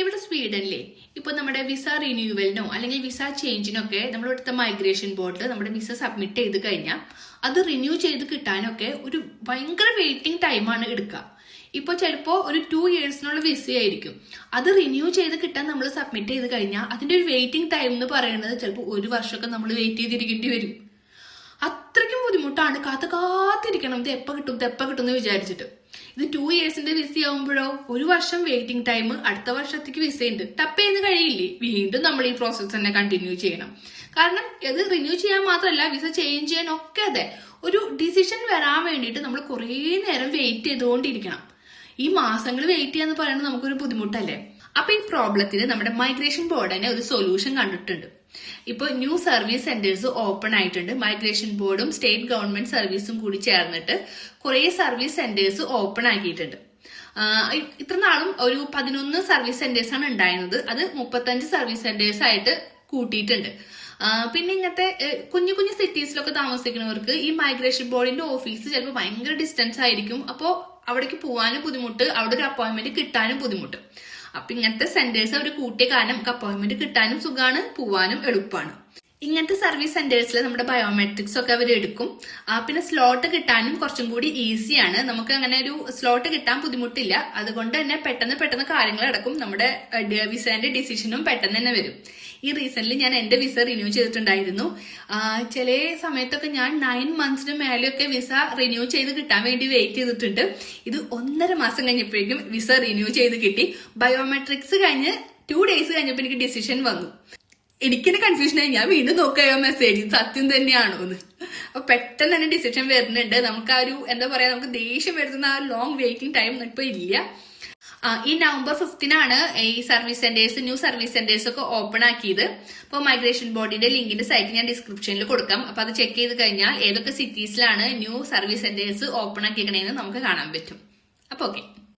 ഇവിടെ സ്വീഡനിലെ ഇപ്പൊ നമ്മുടെ വിസ റിന്യൂവലിനോ അല്ലെങ്കിൽ വിസ ചേഞ്ചിനൊക്കെ നമ്മൾ ഇവിടുത്തെ മൈഗ്രേഷൻ ബോർഡിൽ നമ്മുടെ വിസ സബ്മിറ്റ് ചെയ്ത് കഴിഞ്ഞാൽ അത് റിന്യൂ ചെയ്ത് കിട്ടാനൊക്കെ ഒരു ഭയങ്കര വെയിറ്റിംഗ് ടൈമാണ് എടുക്കുക. ഇപ്പൊ ചിലപ്പോ ഒരു ടു ഇയേഴ്സിനുള്ള വിസ ആയിരിക്കും. അത് റിന്യൂ ചെയ്ത് കിട്ടാൻ നമ്മൾ സബ്മിറ്റ് ചെയ്ത് കഴിഞ്ഞാൽ അതിന്റെ ഒരു വെയിറ്റിംഗ് ടൈം എന്ന് പറയുന്നത് ചിലപ്പോൾ ഒരു വർഷമൊക്കെ നമ്മൾ വെയിറ്റ് ചെയ്തിരിക്കേണ്ടി വരും. ബുദ്ധിമുട്ടാണ്. കാത്ത് കാത്തിരിക്കണം ഇത് എപ്പോൾ കിട്ടും ഇത് എപ്പോൾ കിട്ടും എന്ന് വിചാരിച്ചിട്ട്. ഇത് ടു ഇയേഴ്സിന്റെ വിസ ആവുമ്പോഴോ ഒരു വർഷം വെയിറ്റിംഗ് ടൈം അടുത്ത വർഷത്തേക്ക് വിസ ഉണ്ട്. ടപ്പ് ചെയ്യുന്ന കഴിയില്ലേ? വീണ്ടും നമ്മൾ ഈ പ്രോസസ്സ് തന്നെ കണ്ടിന്യൂ ചെയ്യണം. കാരണം ഇത് റിന്യൂ ചെയ്യാൻ മാത്രമല്ല വിസ ചേഞ്ച് ചെയ്യാൻ ഒക്കെ അതെ. ഒരു ഡിസിഷൻ വരാൻ വേണ്ടിയിട്ട് നമ്മൾ കുറേ നേരം വെയിറ്റ് ചെയ്തുകൊണ്ടിരിക്കണം. ഈ മാസങ്ങൾ വെയിറ്റ് ചെയ്യാന്ന് പറയുന്നത് നമുക്കൊരു ബുദ്ധിമുട്ടല്ലേ? അപ്പൊ ഈ പ്രോബ്ലത്തിന് നമ്മുടെ മൈഗ്രേഷൻ ബോർഡ് തന്നെ ഒരു സൊല്യൂഷൻ കണ്ടിട്ടുണ്ട്. ഇപ്പൊ ന്യൂ സർവീസ് സെന്റേഴ്സ് ഓപ്പൺ ആയിട്ടുണ്ട്. മൈഗ്രേഷൻ ബോർഡും സ്റ്റേറ്റ് ഗവൺമെന്റ് സർവീസും കൂടി ചേർന്നിട്ട് കുറേ സർവീസ് സെന്റേഴ്സ് ഓപ്പൺ ആക്കിയിട്ടുണ്ട്. ഇത്ര നാളും ഒരു പതിനൊന്ന് സർവീസ് സെന്റേഴ്സ് ആണ് ഉണ്ടായിരുന്നത്. അത് മുപ്പത്തഞ്ച് സർവീസ് സെന്റേഴ്സ് ആയിട്ട് കൂട്ടിയിട്ടുണ്ട്. പിന്നെ ഇങ്ങനത്തെ കുഞ്ഞു കുഞ്ഞു സിറ്റീസിലൊക്കെ താമസിക്കുന്നവർക്ക് ഈ മൈഗ്രേഷൻ ബോർഡിന്റെ ഓഫീസ് ചിലപ്പോൾ ഭയങ്കര ഡിസ്റ്റൻസ് ആയിരിക്കും. അപ്പോൾ അവിടേക്ക് പോകാനും ബുദ്ധിമുട്ട് അവിടെ ഒരു അപ്പോയിന്റ്മെന്റ് കിട്ടാനും ബുദ്ധിമുട്ട്. അപ്പൊ ഇങ്ങനത്തെ സെന്റേഴ്സ് അവർ കൂട്ടിയ കാരണം നമുക്ക് അപ്പോയിന്റ്മെന്റ് കിട്ടാനും സുഖമാണ് പോവാനും എളുപ്പമാണ് ഇങ്ങനത്തെ സർവീസ് സെന്റേഴ്സിൽ നമ്മുടെ ബയോമെട്രിക്സ് ഒക്കെ അവർ എടുക്കും. പിന്നെ സ്ലോട്ട് കിട്ടാനും കുറച്ചും കൂടി ഈസിയാണ് നമുക്ക് അങ്ങനെ ഒരു സ്ലോട്ട് കിട്ടാൻ ബുദ്ധിമുട്ടില്ല. അതുകൊണ്ട് തന്നെ പെട്ടെന്ന് പെട്ടെന്ന് കാര്യങ്ങൾ നടക്കും. നമ്മുടെ വിസേന്റെ ഡിസിഷനും പെട്ടെന്ന് തന്നെ വരും. ഈ റീസെന്റ് ഞാൻ എന്റെ വിസ റിന്യൂ ചെയ്തിട്ടുണ്ടായിരുന്നു. ചില സമയത്തൊക്കെ ഞാൻ നയൻ മന്ത്സിന് മേലെയൊക്കെ വിസ റിന്യൂ ചെയ്ത് കിട്ടാൻ വേണ്ടി വെയിറ്റ് ചെയ്തിട്ടുണ്ട്. ഇത് ഒന്നര മാസം കഴിഞ്ഞപ്പോഴേക്കും വിസ റിന്യൂ ചെയ്ത് കിട്ടി. ബയോമെട്രിക്സ് കഴിഞ്ഞ് ടു ഡേയ്സ് കഴിഞ്ഞപ്പോൾ എനിക്ക് ഡിസിഷൻ വന്നു. എനിക്കെന്നെ കൺഫ്യൂഷൻ ആയി. ഞാൻ വീണ്ടും നോക്കുകയോ മെസ്സേജ് സത്യം തന്നെയാണോ എന്ന് അപ്പൊ പെട്ടെന്ന് തന്നെ ഡിസിഷൻ വരുന്നുണ്ട്. നമുക്ക് ആ ഒരു എന്താ പറയാ നമുക്ക് ദേഷ്യം വരുന്ന ആ ലോങ് വെയിറ്റിംഗ് ടൈം ഇപ്പൊ ഇല്ല. ഈ നവംബർ ഫിഫ്റ്റീനാണ് ഈ service centres new service centres ഒക്കെ ഓപ്പൺ ആക്കിയത്. അപ്പോൾ മൈഗ്രേഷൻ ബോർഡിന്റെ ലിങ്കിന്റെ സൈറ്റ് ഞാൻ ഡിസ്ക്രിപ്ഷനിൽ കൊടുക്കാം. അപ്പൊ അത് ചെക്ക് ചെയ്ത് കഴിഞ്ഞാൽ ഏതൊക്കെ സിറ്റീസിലാണ് ന്യൂ സർവീസ് സെന്റേഴ്സ് ഓപ്പൺ ആക്കിയിരിക്കണേന്ന് നമുക്ക് കാണാൻ പറ്റും. അപ്പൊ ഓക്കെ